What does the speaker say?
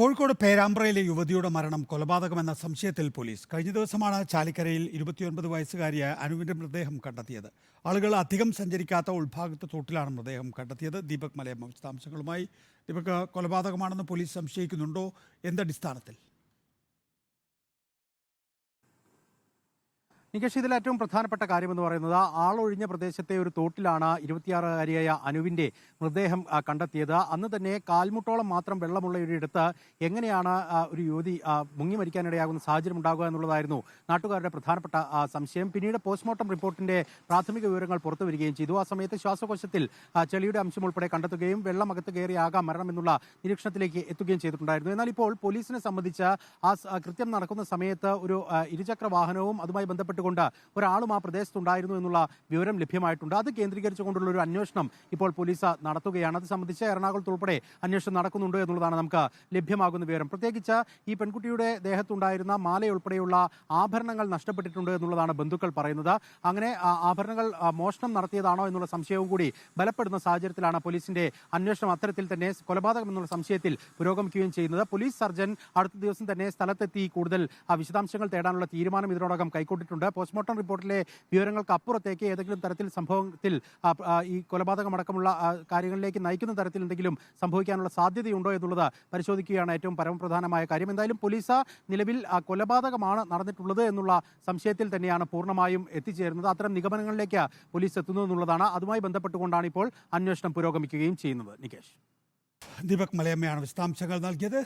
കോഴിക്കോട് പേരാമ്പ്രയിലെ യുവതിയുടെ മരണം കൊലപാതകമെന്ന സംശയത്തിൽ പോലീസ് കഴിഞ്ഞ ദിവസമാണ് ചാലിക്കരയിൽ ഇരുപത്തിയൊൻപത് വയസ്സുകാരിയായ അനുവിന്റെ മൃതദേഹം കണ്ടെത്തിയത്. ആളുകൾ അധികം സഞ്ചരിക്കാത്ത ഉൾഭാഗത്ത് തോട്ടിലാണ് മൃതദേഹം കണ്ടെത്തിയത്. ദീപക് മലയമ്മ വിശദാംശങ്ങളുമായി. ദീപക് കൊലപാതകമാണെന്ന് പോലീസ് സംശയിക്കുന്നുണ്ടോ? എന്തടിസ്ഥാനത്തിൽ നികേഷ് ഇതിൽ ഏറ്റവും പ്രധാനപ്പെട്ട കാര്യമെന്ന് പറയുന്നത് ആളൊഴിഞ്ഞ പ്രദേശത്തെ ഒരു തോട്ടിലാണ് ഇരുപത്തിയാറുകാരിയായ അനുവിന്റെ മൃതദേഹം കണ്ടെത്തിയത്. അന്ന് തന്നെ കാൽമുട്ടോളം മാത്രം വെള്ളമുള്ള ഒരിടത്ത് എങ്ങനെയാണ് ഒരു യുവതി മുങ്ങി മരിക്കാനിടയാകുന്ന സാഹചര്യം ഉണ്ടാകുക എന്നുള്ളതായിരുന്നു നാട്ടുകാരുടെ പ്രധാനപ്പെട്ട സംശയം. പിന്നീട് പോസ്റ്റ്മോർട്ടം റിപ്പോർട്ടിന്റെ പ്രാഥമിക വിവരങ്ങൾ പുറത്തു വരികയും ചെയ്തു. ആ സമയത്ത് ശ്വാസകോശത്തിൽ ചെളിയുടെ അംശം ഉൾപ്പെടെ കണ്ടെത്തുകയും വെള്ളം അകത്ത് കയറിയാകാം മരണം എന്നുള്ള നിരീക്ഷണത്തിലേക്ക് എത്തുകയും ചെയ്തിട്ടുണ്ടായിരുന്നു. എന്നാൽ ഇപ്പോൾ പോലീസിനെ സംബന്ധിച്ച് ആ കൃത്യം നടക്കുന്ന സമയത്ത് ഒരു ഇരുചക്ര വാഹനവും അതുമായി ബന്ധപ്പെട്ടുകൊണ്ട് ഒരാളും ആ പ്രദേശത്തുണ്ടായിരുന്നു എന്നുള്ള വിവരം ലഭ്യമായിട്ടുണ്ട്. അത് കേന്ദ്രീകരിച്ചുകൊണ്ടുള്ള ഒരു അന്വേഷണം ഇപ്പോൾ പോലീസ് നടത്തുകയാണ്. അത് സംബന്ധിച്ച് എറണാകുളത്ത് ഉൾപ്പെടെ അന്വേഷണം നടക്കുന്നുണ്ട് എന്നുള്ളതാണ് നമുക്ക് ലഭ്യമാകുന്ന വിവരം. പ്രത്യേകിച്ച് ഈ പെൺകുട്ടിയുടെ ദേഹത്തുണ്ടായിരുന്ന മാലയുൾപ്പെടെയുള്ള ആഭരണങ്ങൾ നഷ്ടപ്പെട്ടിട്ടുണ്ട് എന്നുള്ളതാണ് ബന്ധുക്കൾ പറയുന്നത്. അങ്ങനെ ആഭരണങ്ങൾ മോഷണം നടത്തിയതാണോ എന്നുള്ള സംശയവും കൂടി ബലപ്പെടുന്ന സാഹചര്യത്തിലാണ് പോലീസിന്റെ അന്വേഷണം അത്തരത്തിൽ തന്നെ കൊലപാതകം എന്നുള്ള സംശയത്തിൽ പുരോഗമിക്കുകയും ചെയ്യുന്നത്. പോലീസ് സർജൻ അടുത്ത ദിവസം തന്നെ സ്ഥലത്തെത്തി കൂടുതൽ വിശദാംശങ്ങൾ തേടാനുള്ള തീരുമാനം ഇതിനോടകം കൈക്കൊണ്ടിട്ടുണ്ട്. പോസ്റ്റ്മോർട്ടം റിപ്പോർട്ടിലെ വിവരങ്ങൾക്ക് അപ്പുറത്തേക്ക് ഏതെങ്കിലും തരത്തിൽ സംഭവത്തിൽ ഈ കൊലപാതകമടക്കമുള്ള കാര്യങ്ങളിലേക്ക് നയിക്കുന്ന തരത്തിൽ എന്തെങ്കിലും സംഭവിക്കാനുള്ള സാധ്യതയുണ്ടോ എന്നുള്ളത് പരിശോധിക്കുകയാണ് ഏറ്റവും പരമപ്രധാനമായ കാര്യം. എന്തായാലും പോലീസ് നിലവിൽ കൊലപാതകമാണ് നടന്നിട്ടുള്ളത് എന്നുള്ള സംശയത്തിൽ തന്നെയാണ് പൂർണമായും എത്തിച്ചേരുന്നത്. അത്തരം നിഗമനങ്ങളിലേക്ക് പോലീസ് എത്തുന്നു എന്നുള്ളതാണ്. അതുമായി ബന്ധപ്പെട്ടുകൊണ്ടാണ് ഇപ്പോൾ അന്വേഷണം പുരോഗമിക്കുകയും ചെയ്യുന്നത്. നികേഷ്. ദീപക് മലയമ്മയാണ് വിശദാംശങ്ങൾ നൽകിയത്.